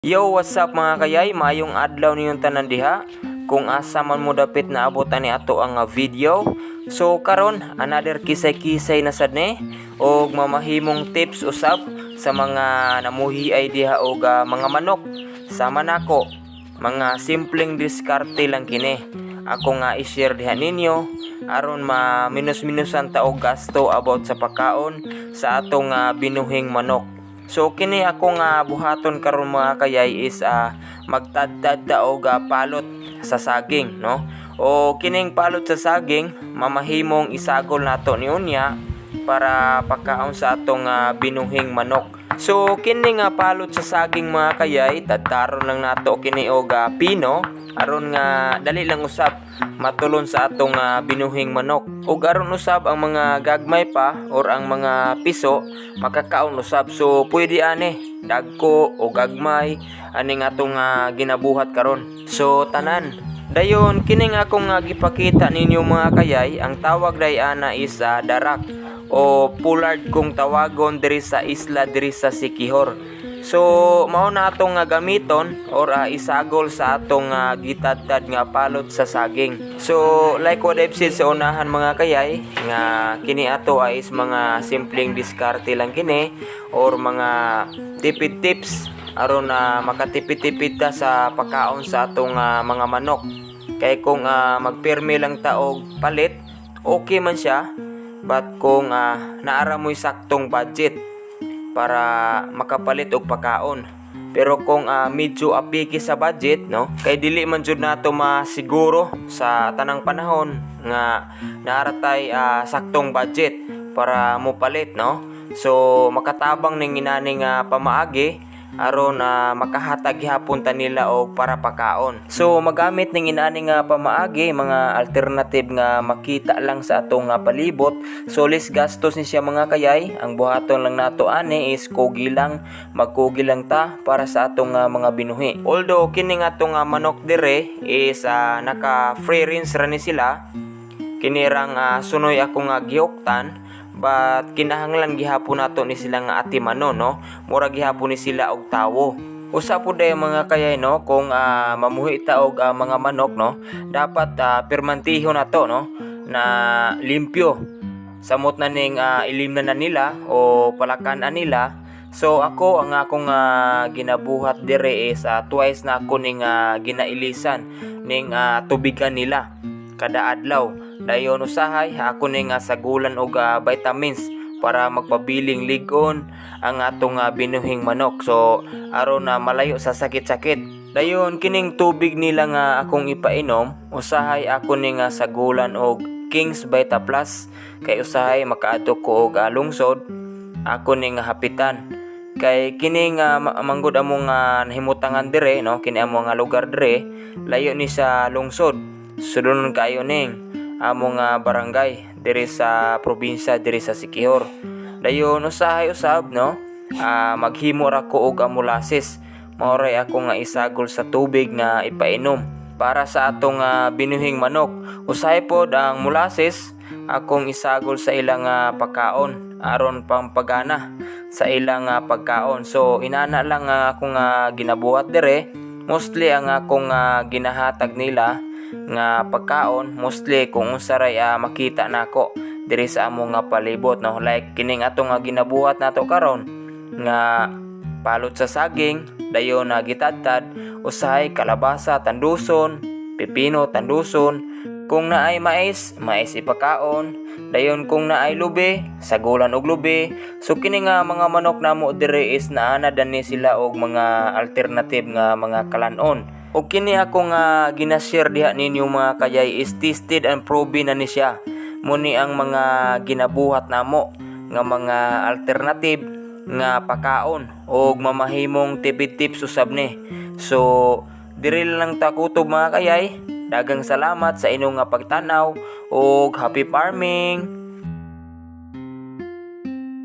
Yo, what's up mga kayay? Mayong adlaw niyong tanan diha. Kung asa man mo dapit na abot ani ato ang ah, video. So karon another kisay-kisay na sad ni og mamahimong tips usab sa mga namuhi ay diha og ah, mga manok. Sama nako mga simpleng diskarte lang kini. Ako nga i-share diha ninyo aron ma minus-minusan ta og gasto about sa pagkaon sa atong ah, binuhing manok. So kini ako nga buhaton karon mga kayay is ah, magtadtad ta og ah, palot sa saging no. O kining palot sa saging mamahimong isagol nato ni unya para pagkaon sa atong ah, binuhing manok. So kini nga palot sa saging mga kayay tadtaron lang nato kini og ah, pino aron nga dali lang usab matulon sa atong ah, binuhing manok. Ug aron usab ang mga gagmay pa or ang mga piso makakaon usab. So pwede ani dagko o gagmay ani nga atong ah, ginabuhat karon. So tanan Dayon kining akong nga gipakita ninyo mga kayay ang tawag day ana is ah, darak o pullard kung tawagon diri sa isla diri sa Sikihor. So mao na atong nga gamiton or ah, isagol sa atong nga gitadtad nga palot sa saging. So like what I've said sa unahan mga kayay nga kini ato ay is mga simpleng diskarte lang kini or mga tipid tips aron na makatipid-tipid ta sa pagkaon sa atong ah, mga manok. Kay kung ah, magpirmi lang ta og palit, okay man siya. But kung ah, naara mo'y saktong budget para makapalit og pagkaon. Pero kung ah, medyo apiki sa budget, no? Kay dili man jud nato masiguro sa tanang panahon nga naaratay ah, saktong budget para mo palit, no? So makatabang ning inani nga pamaagi aron na makahatag hapon ta nila og para pakaon. So magamit ning inani nga pamaagi mga alternative nga makita lang sa atong nga palibot. So less gastos ni siya mga kayay. Ang buhaton lang nato ani is kugi lang, magkugi lang ta para sa atong nga mga binuhi. Although kini nga atong nga manok dire is ah, naka free range ra ni sila. Kinirang ah, sunoy ako nga gihoktan but kinahanglan gihapon nato ni sila nga atimano no? Mura gihapon ni sila og tawo. Usa po day mga kayay no? Kung ah, mamuhi ta og ah, mga manok no? Dapat uh, permantiho na to no? Na limpyo. Samot na ning ah, ilimnan na nila o palakan na nila. So ako ang akong ah, ginabuhat dire is ah, twice na ako ning ah, ginailisan ning ah, tubigan nila kada adlaw. Dayon usahay ako ning nga sagulan og ah, vitamins para magpabiling ligon ang atong ah, binuhing manok. So aron na malayo sa sakit-sakit. Dayon kining tubig nila nga akong ipainom, usahay ako ning nga sagulan og King's Vita Plus kay usahay makaadto ko og ah, lungsod ako ning nga hapitan kay kini nga ma- manggod amo nga nahimutangan dire no kini amo nga lugar dire layo ni sa lungsod sudon kayo ning amo nga barangay diri sa probinsya diri sa Sikihor. Dayon usahay usab no? Ah, maghimo ra ko og amulasis. Maoray ako nga isagol sa tubig nga ipainom para sa atong ah, binuhing manok. Usahay pod ang molasses akong isagol sa ilang ah, pagkaon aron pang pagana sa ilang ah, pagkaon. So inana lang nga akong ah, ginabuhat dire. Mostly ang akong ah, ginahatag nila nga pagkaon. Mostly kung unsaray ah, makita nako diri sa amo nga palibot no? Like kining ato nga ginabuhat nato karon nga palot sa saging dayon na gitadtad usahay kalabasa tanduson pipino tanduson. Kung naay mais mais ipakaon. Dayon kung naay lubi sagulan og lubi. So kini nga mga manok namo dire is naana ni sila og mga alternative nga mga kalanon o kini ako nga ginashare diha ninyo mga kayay is tested and proven na ni siya. Muni ang mga ginabuhat namo nga mga alternative nga pakaon og mamahimong tipid tips usab ni. So diri lang ta kutob mga kayay. Dagang salamat sa inyong pagtanaw og happy farming